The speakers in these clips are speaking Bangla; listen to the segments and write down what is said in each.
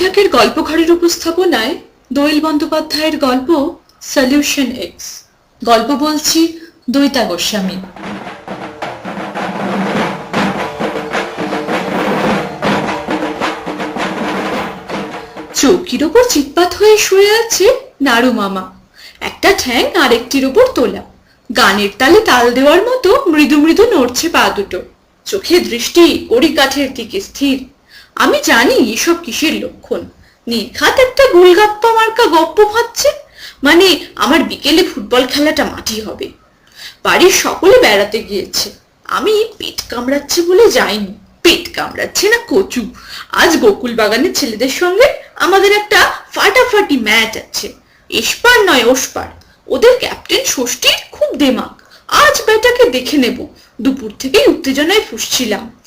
জয়ঠাকের গল্পঘরের উপস্থাপনায় দোয়েল বন্দ্যোপাধ্যায়ের গল্প সলিউশন এক্স গল্প বলছি দৈতা গোস্বামী। চৌকির ওপর চিৎপাত হয়ে শুয়ে আছে নাড়ু মামা। একটা ঠ্যাং আরেকটির ওপর তোলা। গানের তালে তাল দেওয়ার মতো মৃদু মৃদু নড়ছে পা দুটো। চোখে দৃষ্টি কড়ি কাঠের দিকে স্থির। আমি জানি এসব কিসের লক্ষণ। নির্ঘাত একটা গোলগাপ্পা মার্কা গপ্প ভাবছে? মানে আমার বিকেলে ফুটবল খেলাটা মাটি হবে। বাড়ির সকলে বেড়াতে গিয়েছে। আমি পেট কামড়াচ্ছে বলে যাইনি। পেট কামড়াচ্ছে না কচু। আজ গোকুল বাগানের ছেলেদের সঙ্গে আমাদের একটা ফাটাফাটি ম্যাচ আছে। এসপার নয় ওসপার। ওদের ক্যাপ্টেন ষষ্ঠীর খুব দেমাক। আজ বেটাকে দেখে নেব। দুপুর থেকেই উত্তেজনায় ফুসছিলাম।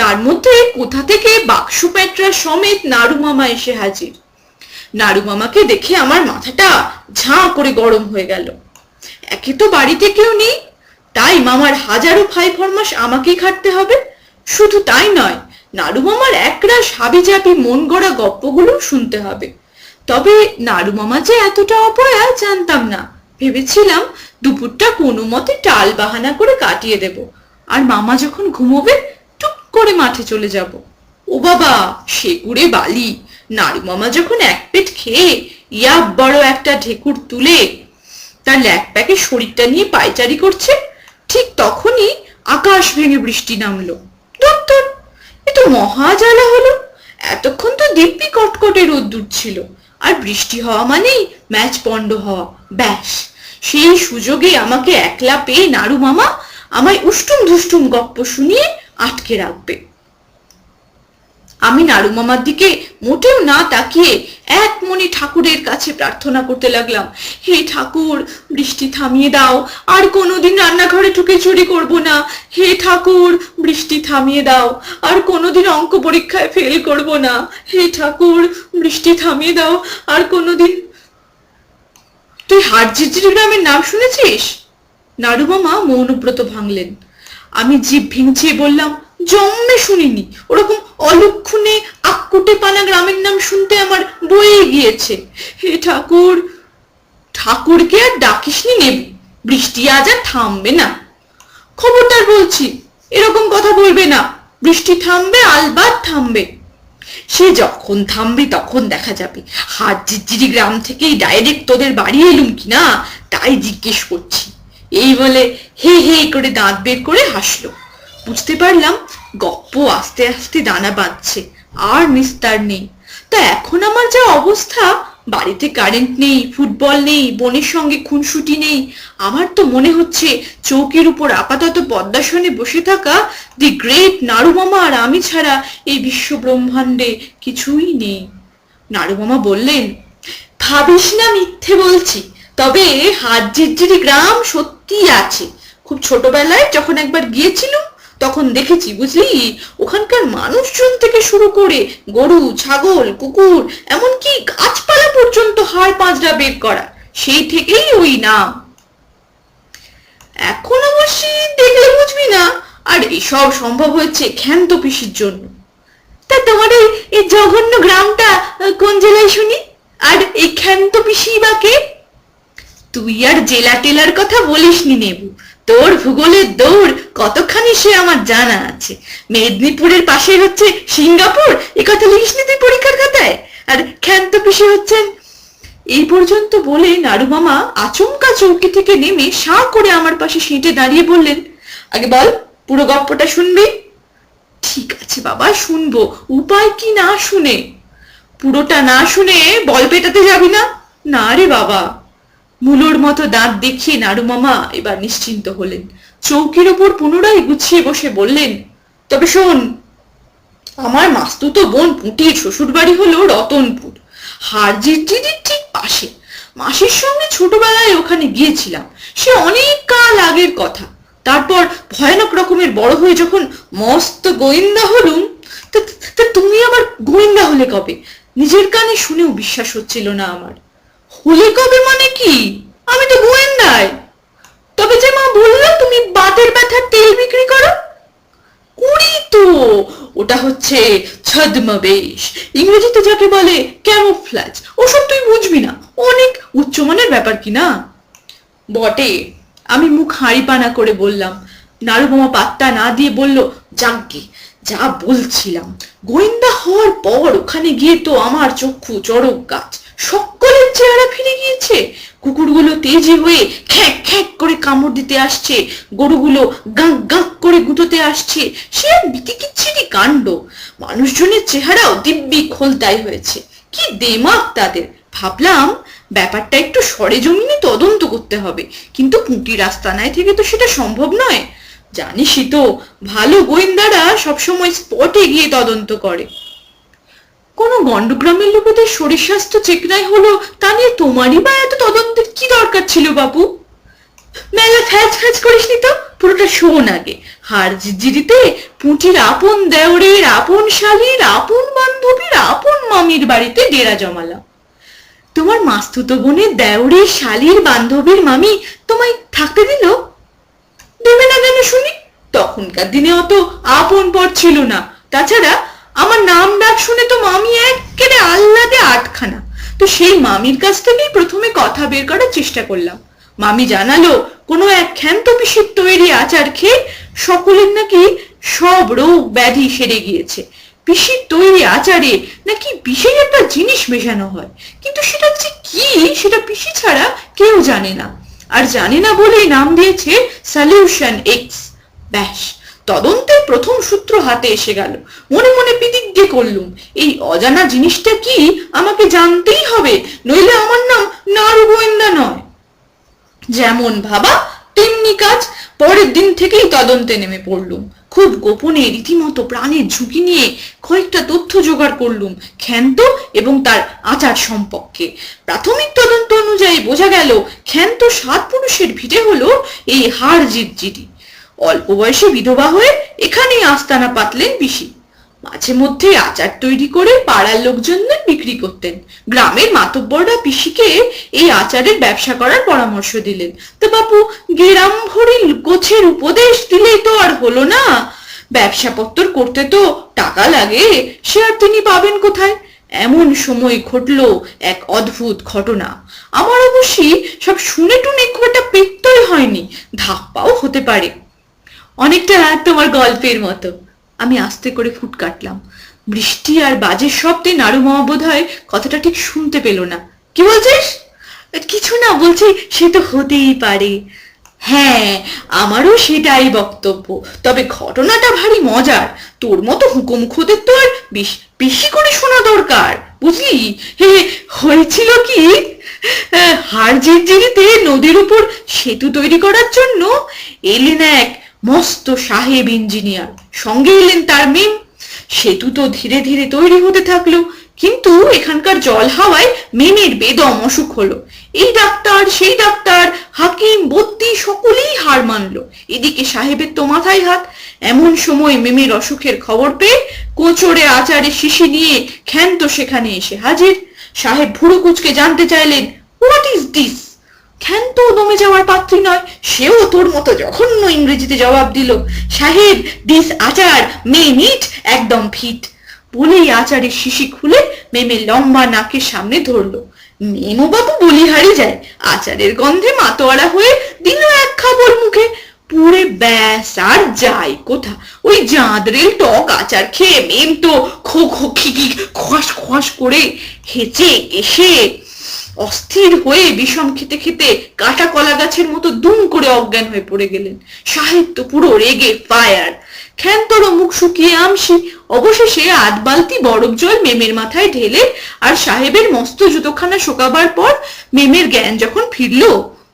তার মধ্যে কোথা থেকে বাক্স প্যাটরা সমেত নাড়ু মামা এসে হাজির? নাড়ু মামাকে দেখে আমার মাথাটা ঝাঁ করে গরম হয়ে গেল। একে তো বাড়িতে কেউ নেই, তাই মামার হাজারো ফাই ফরমাস আমাকেই খাটতে হবে। শুধু তাই নয় নাড়ু মামার একরাশ হাবি জাবি মন গড়া গপ্পগুলো শুনতে হবে। তবে নাড়ু মামা যে এতটা অপয়া জানতাম না। ভেবেছিলাম দুপুরটা কোনো মতে টাল বাহানা করে কাটিয়ে দেব। আর মামা যখন ঘুমোবে করে মাঠে চলে যাব। ও বাবা, সে কুড়ে বালি। নাড়ু মামা যখন এক পেট খেয়ে ইয়া বড় একটা ঢেকুর তুলে তার ল্যাক প্যাকে শরীরটা নিয়ে পায়চারি করছে, ঠিক তখনই আকাশ ভেঙে বৃষ্টি নামলো। দত্তর এ তো হলো। এতক্ষণ তো দিব্যি কটকটে রোদ্দুর ছিল। আর বৃষ্টি হওয়া মানেই ম্যাচ পণ্ড হওয়া। ব্যাস, সেই সুযোগে আমাকে একলা পেয়ে নাড়ু মামা আমায় উষ্টুম ধুষ্টুম গপ্প শুনিয়ে আটকে রাখবে। আমি নাড়ু মামার দিকে মোটেও না তাকিয়ে এক মনে ঠাকুরের কাছে প্রার্থনা করতে লাগলাম, হে ঠাকুর, বৃষ্টি থামিয়ে দাও, আর কোনোদিন রান্নাঘরে ঢুকে চুরি করব না। হে ঠাকুর, বৃষ্টি থামিয়ে দাও, আর কোনোদিন অঙ্ক পরীক্ষায় ফেল করব না। হে ঠাকুর, বৃষ্টি থামিয়ে দাও, আর কোনোদিন তুই হারজিজির গ্রামের নাম শুনেছিস? নাড়ু মামা মৌনব্রত ভাঙলেন। আমি জিভ ভিংচিয়ে বললাম, জন্মে শুনিনি। ওরকম অলক্ষণে আক্কুটে পানা গ্রামের নাম শুনতে আমার বয়ে গিয়েছে। হে ঠাকুর, ঠাকুরকে আর ডাকিসনি নেব, বৃষ্টি আজ আর থামবে না। খবরদার বলছি, এরকম কথা বলবে না, বৃষ্টি থামবে আলবাত থামবে। সে যখন থামবে তখন দেখা যাবে, হাত জিজিরি গ্রাম থেকেই ডাইরেক্ট তোদের বাড়ি এলুম কিনা, তাই জিজ্ঞেস করছি। এই বলে হে হে করে দাঁত বের করে হাসলো। বুঝতে পারলাম গপ্প আস্তে আস্তে দানা বাঁধছে, আর নিস্তার নেই। তা এখন আমার যা অবস্থা, বাড়িতে কারেন্ট নেই ফুটবল নেই, বোনের সঙ্গে খুনসুটি নেই, আমার তো মনে হচ্ছে চৌকির উপর আপাতত পদ্মাসনে বসে থাকা দি গ্রেট নাড়ু মামা আর আমি ছাড়া এই বিশ্ব ব্রহ্মাণ্ডে কিছুই নেই। নাড়ু মামা বললেন, ভাবিস না মিথ্যে বলছি তবে ঝিরঝিরি গ্রাম সত্যিই আছে। খুব ছোটবেলায় যখন একবার গিয়েছিলাম, তখন দেখেছি, বুঝলি? ওখানকার মানুষজন থেকে শুরু করে গরু, ছাগল, কুকুর, এমনকি গাছপালা পর্যন্ত হাড় পাঁচড়া বের করা, সেই থেকেই ওই নাম। এখন অবশ্যই দেখলে বুঝবি না, আর এসব সম্ভব হয়েছে ক্ষান্ত পিসির জন্য। তা তোমার এই জঘন্য গ্রামটা কোন জেলায় শুনি? আর এই ক্ষান্ত পিসি বা কে? তুই আর জেলা টেলার কথা বলিসনি নেবু। তোর ভূগোলের দৌড় কতখানি সে আমার জানা আছে। মেদিনীপুরের পাশে হচ্ছে সিঙ্গাপুর, এ কথা লিখিসনি তুই পরীক্ষার খাতায়? আর ক্ষান্ত পিসি হচ্ছেন, এই পর্যন্ত বলে নাড়ু মামা আচমকা চৌকি থেকে নেমে সাঁ করে আমার পাশে সিঁটে দাঁড়িয়ে বললেন, আগে বল, পুরো গল্পটা শুনবি? ঠিক আছে বাবা, শুনব। উপায় কি না শুনে? পুরোটা না শুনে বল পেটাতে যাবি না? না রে বাবা। মুলোর মতো দাঁত দেখিয়ে নাড়ু মামা এবার নিশ্চিন্ত হলেন। চৌকির ওপর পুনরায় গুছিয়ে বসে বললেন, তবে শোন, আমার মাস্তুতো বোন পুঁটির শ্বশুর বাড়ি হলো রতনপুর। হারজিটির ঠিক পাশে। মাসির সঙ্গে ছোটবেলায় ওখানে গিয়েছিলাম। সে অনেক কাল আগের কথা। তারপর ভয়ানক রকমের বড় হয়ে যখন মস্ত গোয়েন্দা হলুম তা তুমি আবার গোয়েন্দা হলে কবে? নিজের কানে শুনেও বিশ্বাস হচ্ছিল না আমার। হলে কবে মানে কি? আমি তো গোয়েন্দায় তবে যে মা বলল, তুমি বাতের ব্যথার তেল বিক্রি করো? করি তো, ওটা হচ্ছে ছদ্মবেশ। ইংরেজিতে যাকে বলে ক্যামোফ্লাজ। ওসব তুই বুঝবি না। অনেক উচ্চমানের ব্যাপার কি না? বটে, আমি মুখ হাঁড়ি পানা করে বললাম। নারুমামা পাত্তা না দিয়ে বলল যাজ্ঞে যা বলছিলাম। গোয়েন্দা হওয়ার পর ওখানে গিয়ে তো আমার চক্ষু চড়ক গাছ। সকলের চেহারা ফিরে গিয়েছে। কুকুরগুলো তেজি হয়ে খ্যাক খ্যাক করে কামড় দিতে আসছে। গরুগুলো গাঁক গাঁক করে গুঁতোতে আসছে। সে এক কাণ্ড। মানুষজনের চেহারাও দিব্যি খোলতাই হয়েছে। কি দেমাক তাদের। ভাবলাম, ব্যাপারটা একটু সরেজমিনে তদন্ত করতে হবে। কিন্তু পুঁটি রাস্তানায় থেকে তো সেটা সম্ভব নয়। জানিসই তো, ভালো গোয়েন্দারা সবসময় স্পটে গিয়ে তদন্ত করে। কোনো গন্ডগ্রামের লোকেদের শরীর স্বাস্থ্য চেকনাই হলো তা নিয়ে তোমারই বা এত তদন্তের কি দরকার ছিল বাবু মেলা ফ্যাচ ফ্যাচ করিসনি তো? পুরোটা শোন আগে। হার জিজিরিতে পুঁটির আপন দেওরের, আপন শালীর, আপন বান্ধবীর, আপন মামির বাড়িতে ডেরা জমালাম তোমার মাস্তুতো বোনের দেওরের, শালীর, বান্ধবীর মামি তোমায় থাকতে দিল? দেবে না কেন শুনি? তখনকার দিনে অত আপন পর ছিল না। তাছাড়া আমার নাম ডাক শুনে তো মামি একেবারে আহ্লাদে আটখানা। তো সেই মামির কাছ থেকেই প্রথমে কথা বের করার চেষ্টা করলাম। মামি জানালো, কোনো এক ক্ষান্ত পিসির তৈরি আচার খেয়ে সকলের নাকি সব রোগ ব্যাধি সেরে গিয়েছে। পিসির তৈরি আচারে নাকি বিশেষ একটা জিনিস মেশানো হয়। কিন্তু সেটা যে কি? সেটা পিসি ছাড়া কেউ জানে না। আর জানে না বলেই নাম দিয়েছে সলিউশন এক্স ব্যাস। তদন্তের প্রথম সূত্র হাতে এসে গেল। মনে মনে পিদিগ্গে করলুম, এই অজানা জিনিসটা কি আমাকে জানতেই হবে? নইলে আমার নাম নাড়ু গোয়েন্দা নয়। যেমন ভাবা, তেমনি কাজ। পরের দিন থেকেই তদন্তে নেমে পড়লুম। খুব গোপনে রীতিমতো প্রাণের ঝুঁকি নিয়ে কয়েকটা তথ্য জোগাড় করলুম, ক্ষান্ত এবং তার আচার সম্পর্কে। প্রাথমিক তদন্ত অনুযায়ী বোঝা গেল, ক্ষান্ত সাত পুরুষের ভিটে হলো এই হাড় জিটজিটি অল্প বয়সে বিধবা হয়ে এখানেই আস্তানা পাতলেন পিসি। মাঝে মধ্যে আচার তৈরি করে পাড়ার লোকজনদের বিক্রি করতেন। গ্রামের মাতব্বররা পিসিকে এই আচারের ব্যবসা করার পরামর্শ দিলেন। তো বাপু, গ্রাম ভরি গোছের উপদেশ দিলেই তো আর হলো না। ব্যবসাপত্র করতে তো টাকা লাগে, সে আর তিনি পাবেন কোথায়? এমন সময় ঘটলো এক অদ্ভুত ঘটনা। আমার অবশ্যই সব শুনে টুনে খুব একটা পেত্তই হয়নি। ধাপ্পাও হতে পারে। অনেকটা তোমার গল্পের মতো। আমি আস্তে করে ফুট কাটলাম। বৃষ্টি আর বাজের শব্দে নাড়ু মামা বোধ হয় কথাটা ঠিক শুনতে পেল না। কি বলছিস? কিছু না বলছি সে তো হতেই পারে। হ্যাঁ আমারও সেটাই বক্তব্য। তবে ঘটনাটা ভারী মজার। তোর মতো হুকুম খোদের তো আর বেশ- করে শোনা দরকার বুঝলি? হে হয়েছিল কি? আহ, হাড় জিরজিরিতে নদীর উপর সেতু তৈরি করার জন্য এলেন এক মস্ত সাহেব ইঞ্জিনিয়ার। সঙ্গে এলেন তার মেম সেতু তো ধীরে ধীরে তৈরি হতে থাকল, কিন্তু এখানকার জল হাওয়ায় মেমের বেদম অসুখ হলো। এই ডাক্তার, সেই ডাক্তার, হাকিম বদ্যি সকলেই হার মানলো। এদিকে সাহেবের তো মাথায় হাত। এমন সময় মেমের অসুখের খবর পেয়ে কোচরে আচারে শিশি নিয়ে ক্ষান্ত সেখানে এসে হাজির। সাহেব ভুরু কুচকে জানতে চাইলেন হোয়াট ইজ দিস ক্ষান্ত দমে যাওয়ার পাত্রী নয়? সেও তোর মতো জঘন্য ইংরেজিতে জবাব দিল, সাহেব দিস আচার মে মিট একদম ফিট বলেই আচারের শিশি খুলে মেমে লম্বা নাকের সামনে ধরলো। মেমো বাবু বলিহারি যায়, আচারের গন্ধে মাতোয়ারা হয়ে দিল এক খাবর মুখে। পুরে ব্যাস, আর যাই কোথা? ওই জাঁদরেল টক আচার খেয়ে মেম তো খো খো খিকি খোয়াস খোয়াস করে হেঁচে এসে অস্থির হয়ে বিষম খেতে খেতে কাটা কলা গাছের মতো দুম করে অজ্ঞান হয়ে পড়ে গেলেন। সাহিত্য পুরো রেগে ফায়ার ক্ষান্তর মুখ শুকিয়ে আমসি অবশেষে আধ বালতি বরফ জল মেমের মাথায় ঢেলে আর সাহেবের মস্ত জুতোখানা শোকাবার পর মেমের জ্ঞান যখন ফিরল,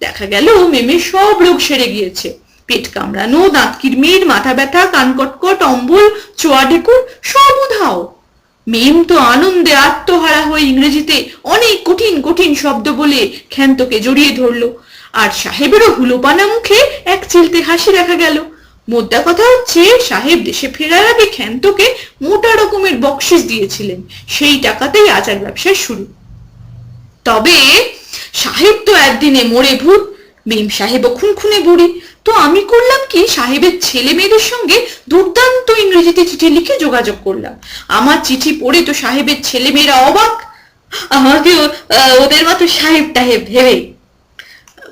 দেখা গেল মেমের সব রোগ সেরে গিয়েছে। পেট কামড়ানো দাঁত কিরমির মাথা ব্যথা কানকটকট অম্বল চোয়া ঢেকুর সব উধাও। মেম তো আনন্দে আত্মহারা হয়ে ইংরেজিতে অনেক কঠিন কঠিন শব্দ বলে ক্ষান্তকে জড়িয়ে ধরলো। আর সাহেবেরও হুলোপানা মুখে এক চিলতে হাসি দেখা গেল। মোদ্দা কথা হচ্ছে, সাহেব দেশে ফেরার আগে ক্ষান্তকে মোটা রকমের বকশিস দিয়েছিলেন। সেই টাকাতেই আচার ব্যবসা শুরু। তবে সাহেব তো একদিনে মরে ভূত, মেম সাহেব খুনখুনে বুড়ি। তো আমি করলাম কি? সাহেবের ছেলে মেয়েদের সঙ্গে দুর্দান্ত ইংরেজিতে চিঠি লিখে যোগাযোগ করলাম। আমার চিঠি পড়ে তো সাহেবের ছেলে মেয়েরা অবাক। আমাকেও আহ, ওদের মতো সাহেব টাহেব ভেবে।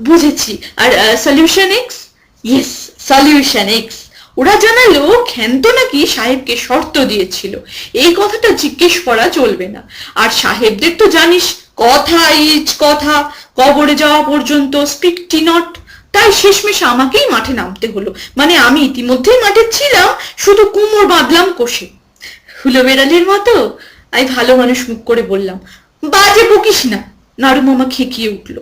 বুঝেছি। আর solution X yes solution X ওরা জানালো ক্ষান্ত নাকি সাহেবকে শর্ত দিয়েছিল। এই কথাটা জিজ্ঞেস করা চলবে না। আর সাহেবদের তো জানিস কথা ইজ কথা। কবরে যাওয়া পর্যন্ত স্পিকটি নট তাই শেষমেশ আমাকেই মাঠে নামতে হলো। মানে আমি ইতিমধ্যেই মাঠে ছিলাম, শুধু কুমোর বাঁধলাম কোষে। হুলো বেড়ালের মতো আমি ভালো মানুষ মুখ করে বললাম, বাজে বকিস না। নাড়ু মামা খেকিয়ে উঠল,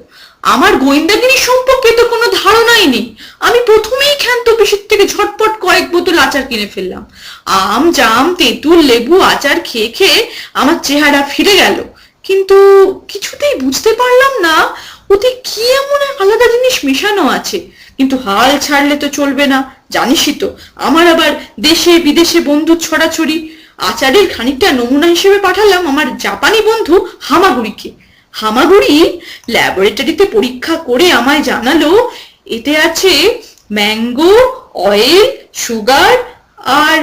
আমার গোয়েন্দাগিরি সম্পর্কে তো কোনো ধারণাই নেই। আমি প্রথমেই ক্ষান্ত পিসির থেকে ঝটপট কয়েক বোতল আচার কিনে ফেললাম। আম, জাম, তেঁতুল, লেবু, আচার খেয়ে খেয়ে আমার চেহারা ফিরে গেল। কিন্তু কিছুতেই বুঝতে পারলাম না ওতে কি এমন আলাদা জিনিস মেশানো আছে? কিন্তু হাল ছাড়লে তো চলবে না, জানিসই তো। আমার আবার দেশে বিদেশে বন্ধু ছড়াছড়ি। আচারের খানিকটা নমুনা হিসেবে পাঠালাম আমার জাপানি বন্ধু হামাগুড়িকে। হামাগুড়ি ল্যাবরেটরিতে পরীক্ষা করে আমায় জানালো, এতে আছে ম্যাঙ্গো, অয়েল, সুগার আর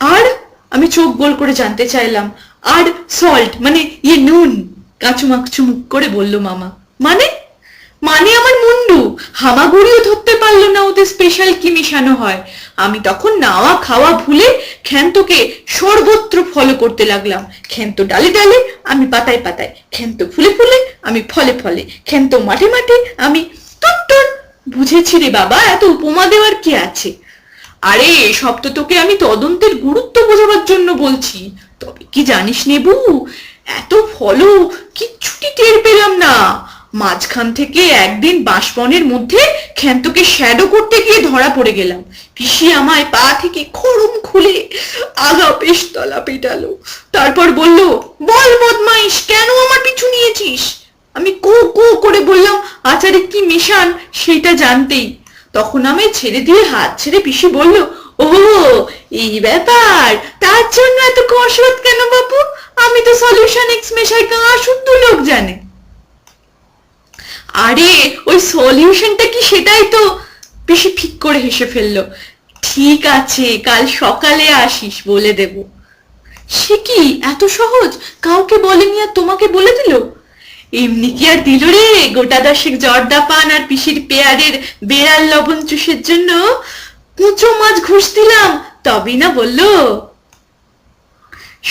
আর আমি চোখ গোল করে জানতে চাইলাম। আর সল্ট মানে ইয়ে নুন। কাঁচু মাকচু মুখ করে বলল মামা। মানে? মানে আমার মুন্ডু? হামাগুড়িও ধরতে পারল না ওদের স্পেশাল কি মিশানো হয়। আমি তখন নাওয়া খাওয়া ভুলে ক্ষান্তকে সর্বত্র ফলো করতে লাগলাম। ক্ষান্ত ডালে ডালে আমি পাতায় পাতায়। ক্ষান্ত ফুলে ফুলে আমি ফলে ফলে। ক্ষান্ত মাঠে মাঠে আমি টুট্টুর বুঝেছি রে বাবা, এত উপমা দেওয়ার কি আছে? আরে সব তো তোকে আমি তদন্তের গুরুত্ব বোঝাবার জন্য বলছি। তবে কি জানিস নেবু? এত ফলো কিচ্ছুটি টের পেলাম না। মাঝখান থেকে একদিন বাঁশবনের মধ্যে ক্ষান্তকে শ্যাডো করতে গিয়ে ধরা পড়ে গেলাম। পিসি আমায় পা থেকে খড়ম খুলে আগা পেশ তলা পেটালো। তারপর বলল, বল বদমাইশ, কেন আমার পিছু নিয়েছিস? আমি কো কো করে বললাম, আচারে কি মিশান, সেটা জানতেই। তখন আমি ছেড়ে দিয়ে হাত ছেড়ে পিসি বলল ও এই ব্যাপার। তার জন্য এত কসরত কেন বাপু? আমি তো সলিউশন এক্স মেশাই শুদ্ধ লোক জানে। আরে, ওই সলিউশনটা কি সেটাই তো পিসি ঠিক করে হেসে ঠিক আছে, কাল সকালে আসিস, বলে দেব। সে কি? এত সহজ? কাউকে বলেনি আর তোমাকে বলে দিল? এমনি কি আর দিল রে? গোটা দশেক জর্দা পান আর পিসির পেয়ারের বেড়াল লবণ চুষের জন্য? কুঁচো মাছ ঘুষ দিলাম, তবেই না বলল।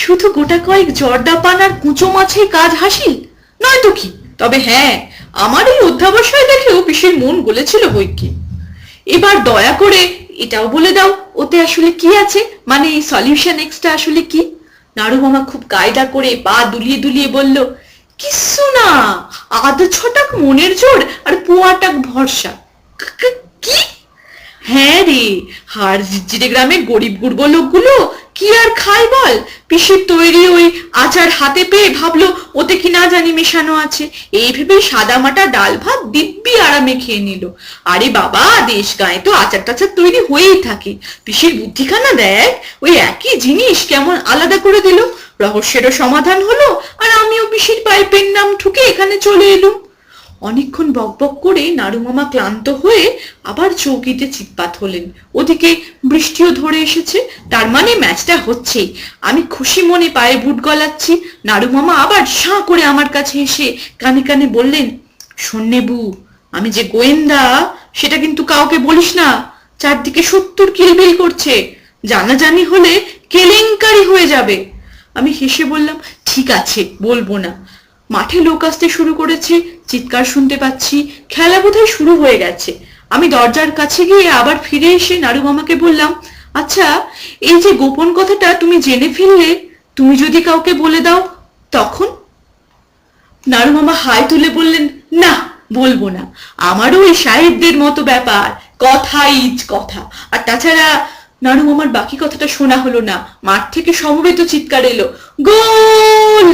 শুধু গোটা কয়েক জর্দা পান আর কুঁচো মাছের কাজ হাসিল? নয় তো কি? তবে হ্যাঁ আমার এই অধ্যাবসায় দেখেও পিসির মন গলেছিল বইকি এবার দয়া করে এটাও বলে দাও, ওতে আসলে কি আছে? মানে এই সলিউশন এক্সটা আসলে কি? নাড়ু মামা খুব কায়দা করে পা দুলিয়ে দুলিয়ে বলল, কিচ্ছু না, আধ ছটাক মনের জোর আর পোয়াটাক ভরসা। কি হ্যাঁ রে হাড় জিজিরে গ্রামে গরিব গুড়বো লোকগুলো, কি আর খায় বল? পিসির তৈরি ওই আচার হাতে পেয়ে ভাবলো ওতে কি না জানি মেশানো আছে। এই ভেবে সাদা মাটা ডাল ভাত দিব্যি আরামে খেয়ে নিল। আরে বাবা, দেশ গায়ে তো আচার টাচার তৈরি হয়েই থাকে। পিসির বুদ্ধিখানা দেখ, ওই একই জিনিস কেমন আলাদা করে দিল। রহস্যেরও সমাধান হলো, আর আমিও পিসির পাইপের নাম ঠুকে এখানে চলে এলুম। অনেকক্ষণ বকবক করে নাড়ুমামা ক্লান্ত হয়ে আবার চৌকিতে চিৎপাত হলেন। ওদিকে বৃষ্টিও ধরে এসেছে, তার মানে ম্যাচটা হচ্ছেই। আমি খুশি মনে পায়ে বুট গলাচ্ছি নাড়ুমামা আবার সাঁ করে আমার কাছে এসে কানে কানে বললেন শোনেবু আমি যে গোয়েন্দা, সেটা কিন্তু কাউকে বলিস না। চারদিকে সত্তর কিলবিল করছে, জানাজানি হলে কেলেঙ্কারি হয়ে যাবে। আমি হেসে বললাম, ঠিক আছে, বলব না। মাঠে লোক আসতে শুরু করেছে চিৎকার শুনতে পাচ্ছি। খেলা বোধহয় শুরু হয়ে গেছে। আমি দরজার কাছে গিয়ে আবার ফিরে এসে নারু মামাকে বললাম আচ্ছা এই যে গোপন কথাটা তুমি জেনে ফেললে, তুমি যদি কাউকে বলে দাও, তখন? নারু মামা হাই তুলে বললেন, না, বলব না। আমারও ওই সাহেবদের মতো ব্যাপার। কথা ইজ কথা। আর তাছাড়া নারু মামার বাকি কথাটা শোনা হলো না। মাঠ থেকে সমবেত চিৎকার এলো, গোল!